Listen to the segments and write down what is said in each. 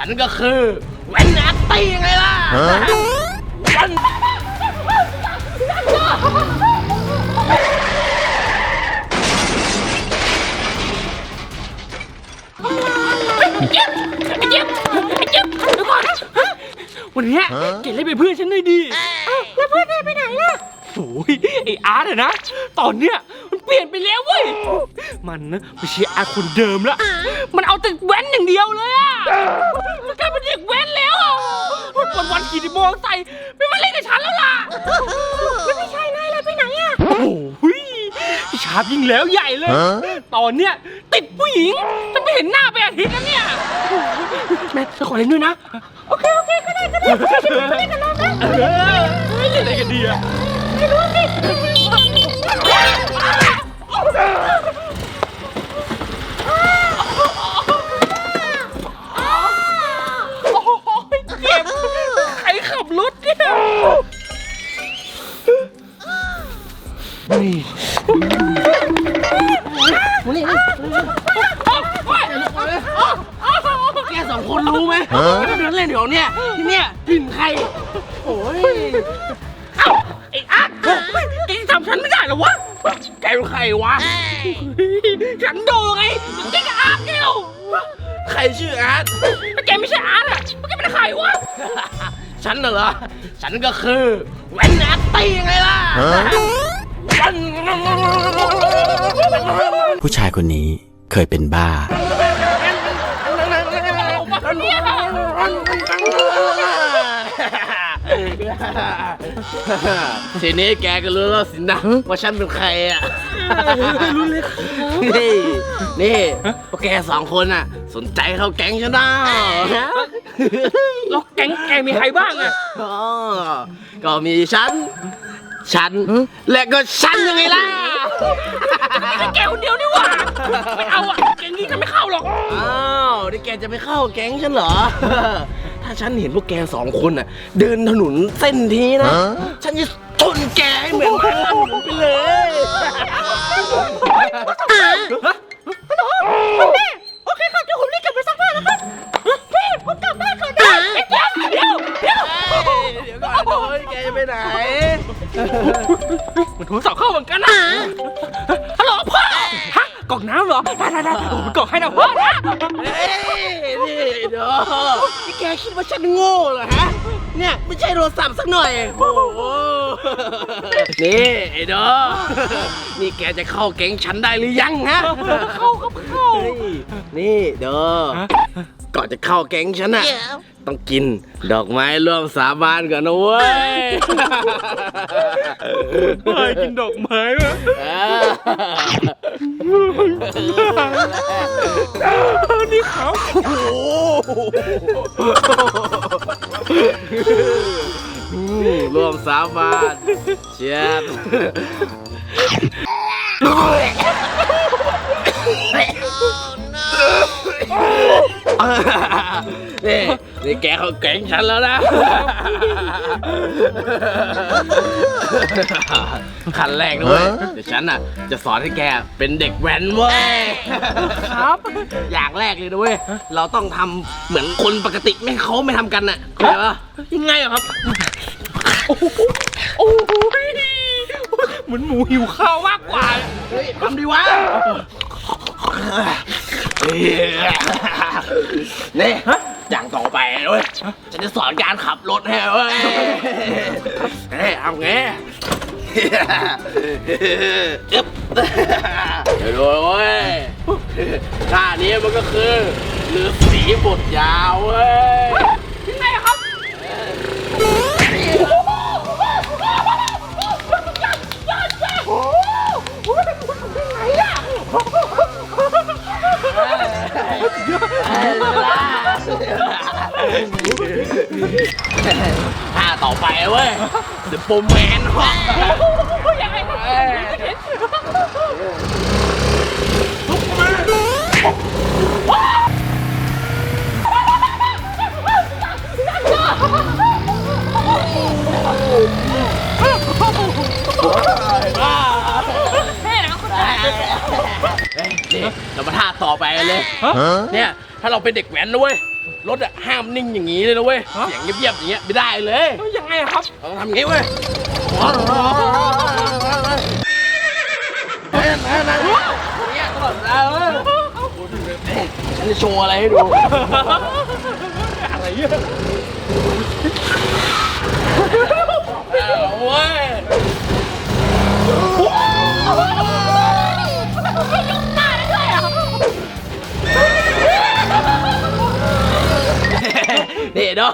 ฉันก็คือแวนนาตี้ไงล่ะวันเจี๊ยบไอ้เจี๊ยบไอ้เจี๊ยบเดี๋ยวก่อนวันเนี้ยแกเล่นเป็นเพื่อนฉันหน่อยดีแล้วเพื่อนแกไปไหนล่ะโอ้ยไอ้อาร์ตอะนะ ตอนเนี้ยมัน เปลี่ยนไปแล้วเว้ย มันนะไม่ใช่อาร์ตคนเดิมละ มันเอาแต่แว้นอย่างเดียวเลยอะมันกลายเป็นเด็กแว้นแล้วอะวันวันๆขี่มอเตอร์ไซค์ไม่มาเล่นกับฉันแล้วล่ะ แล้วพี่ชายนายอะไรไปไหนอะโอ้ยพี่ชาร์ปยิ่งแล้วใหญ่เลย ตอนเนี้ยติดผู้หญิงจะไม่เห็นหน้าไปอาทิตย์แล้วเนี่ยแม่จะขอเล่นด้วยนะ โอเคโอเคก็ได้ก็ได้เล่นกันเรานะเล่นอะไรกันดีอะ ไม่รู้สิ รขับรถเนี่ยนี่แกสองคนรู้ไหมว่าเดินเล่นอยู่เนี่ยที่เนี่ยถิ่นใคร โอ้ยเอ้าไอ้อาร์ตแกทำฉันไม่ได้เหรอวะ แกเป็นใครวะ ฉันโดไงแกจะอาร์ตเดียวใครชื่ออาร์ตถ้าแกไม่ใช่อาร์ตอะแกเป็นใครวะ ฉันน่ะเหรอ ฉันก็คือแวนนาตี้ไงล่ะวันผู้ชายคนนี้เคยเป็นบ้า ทีนี้แกก็รู้แล้วสินะว่าฉันเป็นใครอะรู้เลยนี่นี่พวกแกสองคนอะ สนใจเข้าแก๊งฉันนะแล้วแก๊งแกมีใครบ้างอะอ๋อก็มีฉัน ฉัน และก็ฉันยังไงล่ะแกคนเดียวนี่หว่าไม่เอาอะแกงนี้จะไม่เข้าหรอก อ้าวนี่แกจะไม่เข้าแก๊งฉันเหรอ ถ้าฉันเห็นพวกแกสองคนน่ะ เดินถนนเส้นทีนะ ฉันจะชนแกให้เหมือนทางถนนไปเลยโอเคครับเดี๋ยวผมรีบกลับไปซักผ้าแล้วครับพี่ผมกลับบ้านก่อนนะเดี๋ยวเดี๋ยวเดี๋ยวเดี๋ยวก่อนโอ้ยแกจะไปไหนมันโทรศัพท์เข้าเหมือนกันนะฮัลโหลพ่อฮะกล่องน้ำเหรอได้ได้ได้ผมกล่องให้นะพ่อนะเฮ้ยนี่ เดี๋ยวนี่แกคิดว่าฉันโง่เหรอฮะ เนี่ยไม่ใช่โทรศัพท์สักหน่อย โอ้โหนี่ไอ้เด้อนี่แกจะเข้าแก๊งฉันได้หรือยังฮะ เข้าครับเข้าเฮ้ยนี่เด้อก่อนจะเข้าแก๊งฉันน่ะต้องกินดอกไม้ร่วมสาบานก่อนนะเว้ยไม่กินดอกไม้วะ ร่วมสาบานเชียบนี่นี่แกเขาแก๊งฉันแล้วนะ ขั้นแรกด้วยเดี๋ยวฉันอะ จะสอนให้แกเป็นเด็กแว้นเว้ย ครับ อย่างแรกเลยนะเว้ย เราต้องทำเหมือนคนปกติไม่เขาไม่ทำกันน่ะเข้าใจปะยังไงอะครับ โอ้โหโอ้โหเหมือนหมูหิวข้าวมากกว่าเฮ้ยทำดีวะนี่อย่างต่อไปเว้ยฉันจะสอนการขับรถให้เว้ยเฮ้ยเอาไงอึ๊บเดี๋ยวดูเว้ยท่านี้มันก็คือลือสีบทยาวเว้ย ท่าต่อไปเว้ยเดอะโปแมนฮะยังไงครับ นี่เรามาท่าต่อไปเลยเนี่ยถ้าเราเป็นเด็กแว้นนะเว้ยรถอะห้ามนิ่งอย่างนี้เลยนะเว้ยฮะเสียงเงียบๆอย่างเงี้ยไม่ได้เลยเฮ้ยยังไงอะครับเราต้องทำอย่างงี้เว้ยเฮ้ยนั่นนั่นอย่างเงี้ยตลอดเวลาเว้ยฉันจะโชว์อะไรให้ดูอะไรเนี่ยเอา นี่เนาะ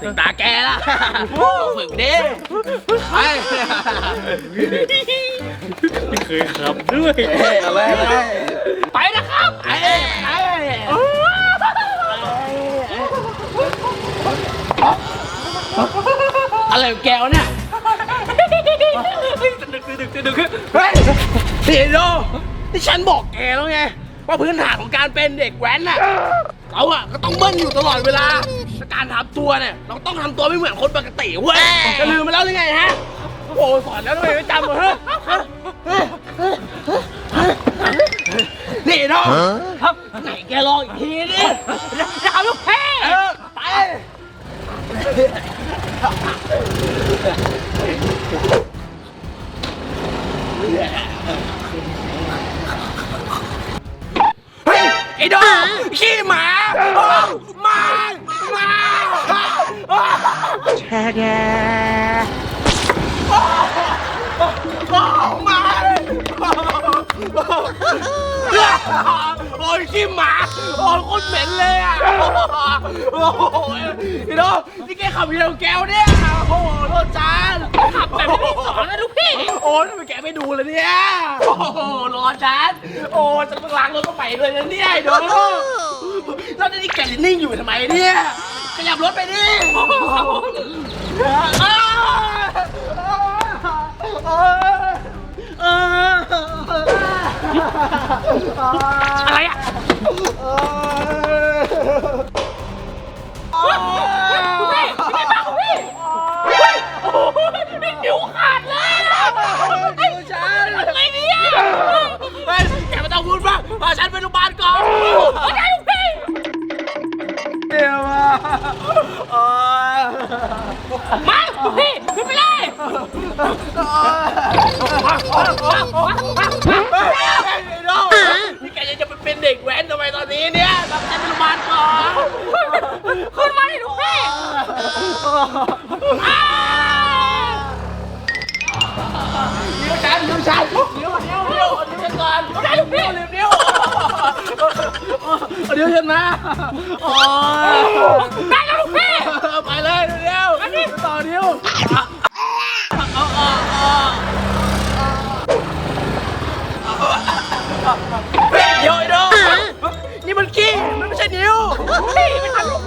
ถึงตาแกละลองฝึกดิไปไม่เคยขับด้วย เอาไปเอาไปไปนะครับไปไปอะไรของแกวะเนี่ยดึกดึกดึกดึกเฮ้ยนี่โดที่ฉันบอกแกแล้วไง ว่าพื้นฐานของการเป็นเด็กแว้นน่ะ เขาอะก็ต้องเบิ้ลอยู่ตลอดเวลาแต่การทำตัวเนี่ยเราต้องทำตัวไม่เหมือนคนปกติเว้ยจะลืมไปแล้วหรือไงฮะโอ้สอนแล้วทำไมไม่จำเหรอฮะนี่โดครับไหนแกลองอีกทีดิจะเอาลูกแพ้เออไปเฮ้ยไอ้ดอกขี้หมา แช่แกโอ้มาโอ้ยขี้หมาโอ้ยโคตรเหม็นเลยอะโอ้โหไอ้ดอกนี่แกขับเร็วแก้วเนี่ยโอ้โหโทษจานขับแบบไม่ได้สอนนะลูกพี่โอ้ยทำไมแกไม่ดูเลยเนี่ยโอ้โหรอฉันโอ้ฉันเพิ่งล้างรถก็ไปเลยนะเนี่ยไอ้ดอกแล้วนี่แกจะนิ่งอยู่ทำไมเนี่ย ขยับรถไปดิอะไรอะ น้องนี่แกยังจะไปเป็นเด็กแว้นทำไมตอนนี้เนี่ยรับฉันไปโรงพยาบาลก่อนขึ้นมาดิลูกพี่อ้านิ้วฉันนิ้วฉันนิ้วนิ้วนิ้วนิ้วฉันก่อนได้ลูกพี่นิ้วนิ้วเอานิ้วฉันมาโอ้ยได้แล้วลูกพี่ไปเลยเร็วๆต่อนิ้วเอ เฮ้ยโยโดนี่มันกี้มันไม่ใช่นิ้วมันทำลูก